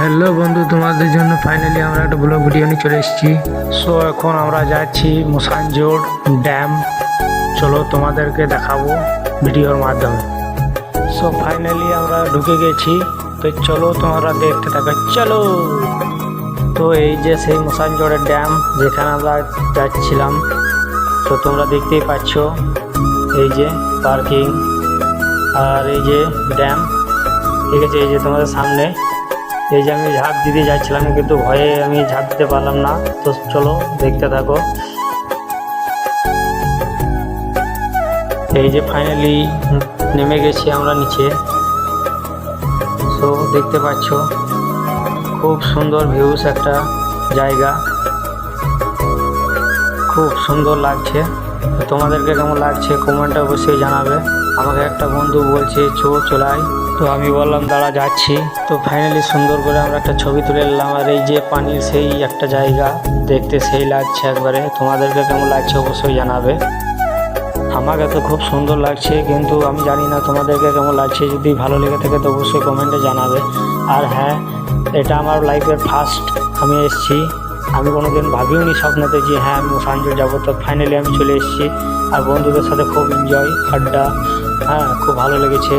Hello বন্ধু, তোমাদের জন্য ফাইনালি আমরা একটা ব্লগ ভিডিও নিয়ে চলে এসেছি। সো এখন আমরা যাচ্ছি মুসানজোড় ড্যাম চলো তোমাদেরকে দেখাবো ভিডিওর মাধ্যমে। সো ফাইনালি আমরা ঢুকে গেছি। তো চলো তোমরা দেখতে থাকো। চলো। তো এই যে সেই মুসানজোড়ের ড্যাম যেখানে আমরা যাচ্ছিলাম। তো তোমরা দেখতেই পাচ্ছ এই যে পার্কিং আর এই যে ড্যাম ঠিক আছে, এই যে তোমাদের সামনে। এই যে আমি ঝাঁপ দিতে যাচ্ছিলাম, কিন্তু ভয়ে আমি ঝাঁপ দিতে পারলাম না। তো চলো, দেখতে থাকো। এই যে ফাইনালি নেমে গেছি আমরা নিচে। তো দেখতে পাচ্ছ, খুব সুন্দর ভিউস একটা জায়গা। খুব সুন্দর লাগছে। তোমাদেরকে কেমন লাগছে? কমেন্টে অবশ্যই জানাবে। আমাকে একটা বন্ধু বলছে, চো চলাই তো আমি বললাম, দাঁড়া, যাচ্ছি। তো ফাইনালি সুন্দর করে আমরা একটা ছবি তুলে নিলাম। আর এই যে পানির সেই একটা জায়গা, দেখতে সেই লাগছে একবারে। তোমাদেরকে কেমন লাগছে অবশ্যই জানাবে। আমাকে তো খুব সুন্দর লাগছে, কিন্তু আমি জানি না তোমাদেরকে কেমন লাগছে। যদি ভালো লেগে থাকে তো অবশ্যই কমেন্টে জানাবে। আর হ্যাঁ এটা আমার লাইফের ফার্স্ট আমি এসেছি। আমি কোনোদিন ভাবিও নি স্বপ্নতে যে হ্যাঁ আমি সানজোর যাব। তো ফাইনালি আমি চলে এসেছি। আর বন্ধুদের সাথে খুব এনজয় আড্ডা হ্যাঁ খুব ভালো লেগেছে।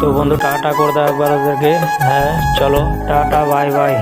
তো বন্ধু টাটা করে দাও একবার ওদেরকে। হ্যাঁ চলো টাটা বাই বাই।